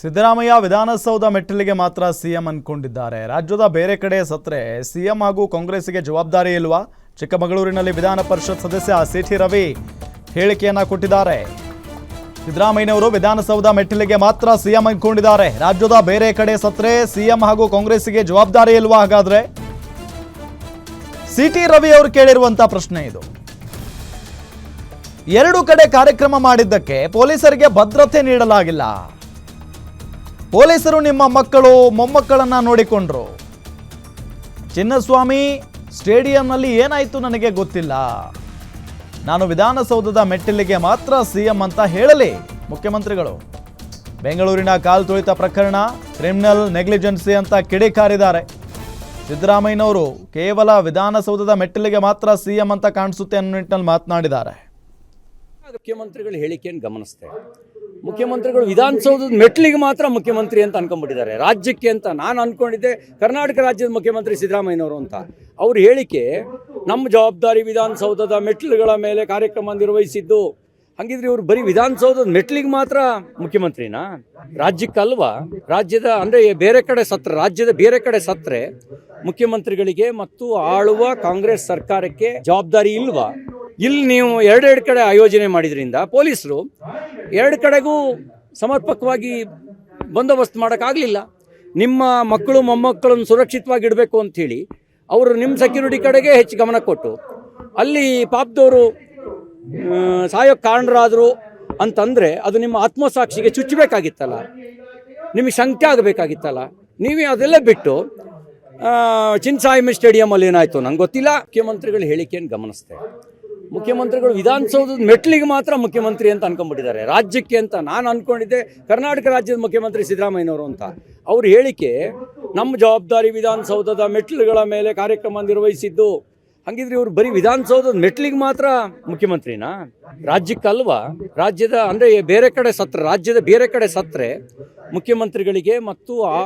ಸಿದ್ದರಾಮಯ್ಯ ವಿಧಾನಸೌಧ ಮೆಟ್ಟಿಲಿಗೆ ಮಾತ್ರ ಸಿಎಂ ಅನ್ಕೊಂಡಿದ್ದಾರೆ. ರಾಜ್ಯದ ಬೇರೆ ಕಡೆ ಸತ್ರೆ, ಸಿಎಂ ಹಾಗೂ ಕಾಂಗ್ರೆಸ್ಗೆ ಜವಾಬ್ದಾರಿ ಇಲ್ವಾ? ಚಿಕ್ಕಮಗಳೂರಿನಲ್ಲಿ ವಿಧಾನ ಪರಿಷತ್ ಸದಸ್ಯ ಸಿಟಿ ರವಿ ಹೇಳಿಕೆಯನ್ನ ಕೊಟ್ಟಿದ್ದಾರೆ. ಸಿದ್ದರಾಮಯ್ಯನವರು ವಿಧಾನಸೌಧ ಮೆಟ್ಟಿಲಿಗೆ ಮಾತ್ರ ಸಿಎಂ ಅನ್ಕೊಂಡಿದ್ದಾರೆ. ರಾಜ್ಯದ ಬೇರೆ ಕಡೆ ಸತ್ರೆ, ಸಿಎಂ ಹಾಗೂ ಕಾಂಗ್ರೆಸ್ಗೆ ಜವಾಬ್ದಾರಿ ಇಲ್ವಾ ಹಾಗಾದ್ರೆ? ಸಿಟಿ ರವಿ ಅವರು ಕೇಳಿರುವಂತ ಪ್ರಶ್ನೆ ಇದು. ಎರಡು ಕಡೆ ಕಾರ್ಯಕ್ರಮ ಮಾಡಿದ್ದಕ್ಕೆ ಪೊಲೀಸರಿಗೆ ಭದ್ರತೆ ನೀಡಲಾಗಿಲ್ಲ. ಪೊಲೀಸರು ನಿಮ್ಮ ಮಕ್ಕಳು, ಮೊಮ್ಮಕ್ಕಳನ್ನ ನೋಡಿಕೊಂಡ್ರು. ಚಿನ್ನಸ್ವಾಮಿ, ಸ್ಟೇಡಿಯಂನಲ್ಲಿ ಏನಾಯಿತು ನನಗೆ ಗೊತ್ತಿಲ್ಲ. ನಾನು ವಿಧಾನಸೌಧದ ಮೆಟ್ಟಿಲಿಗೆ ಮಾತ್ರ ಸಿಎಂ ಅಂತ ಹೇಳಲಿ, ಮುಖ್ಯಮಂತ್ರಿಗಳು. ಬೆಂಗಳೂರಿನ ಕಾಲ್ ತುಳಿತ ಪ್ರಕರಣ, ಕ್ರಿಮಿನಲ್ ನೆಗ್ಲಿಜೆನ್ಸಿ ಅಂತ ಕಿಡಿಕಾರಿದ್ದಾರೆ ಸಿದ್ದರಾಮಯ್ಯನವರು ಕೇವಲ ವಿಧಾನಸೌಧದ ಮೆಟ್ಟಿಲಿಗೆ ಮಾತ್ರ ಸಿಎಂ ಅಂತ ಕಾಣಿಸುತ್ತೆ ಅನ್ನೋ ನಿಟ್ಟಿನಲ್ಲಿ ಮಾತನಾಡಿದ್ದಾರೆ. ಮುಖ್ಯಮಂತ್ರಿಗಳ ಹೇಳಿಕೆಯನ್ನು ಗಮನಿಸ್ತೆ ಮುಖ್ಯಮಂತ್ರಿಗಳು ವಿಧಾನಸೌಧದ ಮೆಟ್ಲಿಗೆ ಮಾತ್ರ ಮುಖ್ಯಮಂತ್ರಿ ಅಂತ ಅನ್ಕೊಂಡ್ಬಿಟ್ಟಿದ್ದಾರೆ. ರಾಜ್ಯಕ್ಕೆ ಅಂತ ನಾನು ಅನ್ಕೊಂಡಿದ್ದೆ, ಕರ್ನಾಟಕ ರಾಜ್ಯದ ಮುಖ್ಯಮಂತ್ರಿ ಸಿದ್ದರಾಮಯ್ಯನವರು ಅಂತ. ಅವ್ರ ಹೇಳಿಕೆ, ನಮ್ಮ ಜವಾಬ್ದಾರಿ ವಿಧಾನಸೌಧದ ಮೆಟ್ಲುಗಳ ಮೇಲೆ ಕಾರ್ಯಕ್ರಮ ನಿರ್ವಹಿಸಿದ್ದು. ಹಂಗಿದ್ರೆ ಇವರು ಬರೀ ವಿಧಾನಸೌಧದ ಮೆಟ್ಲಿಗೆ ಮಾತ್ರ ಮುಖ್ಯಮಂತ್ರಿನಾ? ರಾಜ್ಯಕ್ಕಲ್ವಾ? ರಾಜ್ಯದ ಅಂದರೆ ಬೇರೆ ಕಡೆ ಸತ್ರ, ರಾಜ್ಯದ ಬೇರೆ ಕಡೆ ಸತ್ರೆ ಮುಖ್ಯಮಂತ್ರಿಗಳಿಗೆ ಮತ್ತು ಆಳುವ ಕಾಂಗ್ರೆಸ್ ಸರ್ಕಾರಕ್ಕೆ ಜವಾಬ್ದಾರಿ ಇಲ್ವಾ? ಇಲ್ಲಿ ನೀವು ಎರಡೆರಡು ಕಡೆ ಆಯೋಜನೆ ಮಾಡಿದ್ರಿಂದ ಪೊಲೀಸರು ಎರಡು ಕಡೆಗೂ ಸಮರ್ಪಕವಾಗಿ ಬಂದೋಬಸ್ತ್ ಮಾಡೋಕ್ಕಾಗಲಿಲ್ಲ. ನಿಮ್ಮ ಮಕ್ಕಳು ಮೊಮ್ಮಕ್ಕಳನ್ನು ಸುರಕ್ಷಿತವಾಗಿ ಇಡಬೇಕು ಅಂಥೇಳಿ ಅವರು ನಿಮ್ಮ ಸೆಕ್ಯೂರಿಟಿ ಕಡೆಗೆ ಹೆಚ್ಚು ಗಮನ ಕೊಟ್ಟು ಅಲ್ಲಿ ಪಾಪದವರು ಸಾಯೋಕ್ಕೆ ಕಾರಣರಾದರು ಅಂತಂದರೆ ಅದು ನಿಮ್ಮ ಆತ್ಮಸಾಕ್ಷಿಗೆ ಚುಚ್ಚಬೇಕಾಗಿತ್ತಲ್ಲ. ನಿಮಗೆ ಶಂಕೆ ಆಗಬೇಕಾಗಿತ್ತಲ್ಲ. ನೀವೇ ಅದೆಲ್ಲ ಬಿಟ್ಟು ಆ, ಚಿನ್ಸಾಯಿಮಿ ಸ್ಟೇಡಿಯಮಲ್ಲಿ ಏನಾಯಿತು ನಂಗೆ ಗೊತ್ತಿಲ್ಲ. ಮುಖ್ಯಮಂತ್ರಿಗಳ ಹೇಳಿಕೆಯನ್ನು ಗಮನಿಸ್ತೆ ಮುಖ್ಯಮಂತ್ರಿಗಳು ವಿಧಾನಸೌಧದ ಮೆಟ್ಲಿಗೆ ಮಾತ್ರ ಮುಖ್ಯಮಂತ್ರಿ ಅಂತ ಅನ್ಕೊಂಡ್ಬಿಟ್ಟಿದ್ದಾರೆ. ರಾಜ್ಯಕ್ಕೆ ಅಂತ ನಾನು ಅನ್ಕೊಂಡಿದ್ದೆ, ಕರ್ನಾಟಕ ರಾಜ್ಯದ ಮುಖ್ಯಮಂತ್ರಿ ಸಿದ್ದರಾಮಯ್ಯನವರು ಅಂತ. ಅವ್ರ ಹೇಳಿಕೆ, ನಮ್ಮ ಜವಾಬ್ದಾರಿ ವಿಧಾನಸೌಧದ ಮೆಟ್ಲುಗಳ ಮೇಲೆ ಕಾರ್ಯಕ್ರಮ ನಿರ್ವಹಿಸಿದ್ದು. ಹಂಗಿದ್ರೆ ಇವರು ಬರೀ ವಿಧಾನಸೌಧದ ಮೆಟ್ಲಿಗೆ ಮಾತ್ರ ಮುಖ್ಯಮಂತ್ರಿನಾ? ರಾಜ್ಯಕ್ಕಲ್ವಾ ರಾಜ್ಯದ ಅಂದರೆ ಬೇರೆ ಕಡೆ ಸತ್ರ, ರಾಜ್ಯದ ಬೇರೆ ಕಡೆ ಸತ್ರೆ ಮುಖ್ಯಮಂತ್ರಿಗಳಿಗೆ ಮತ್ತು ಆ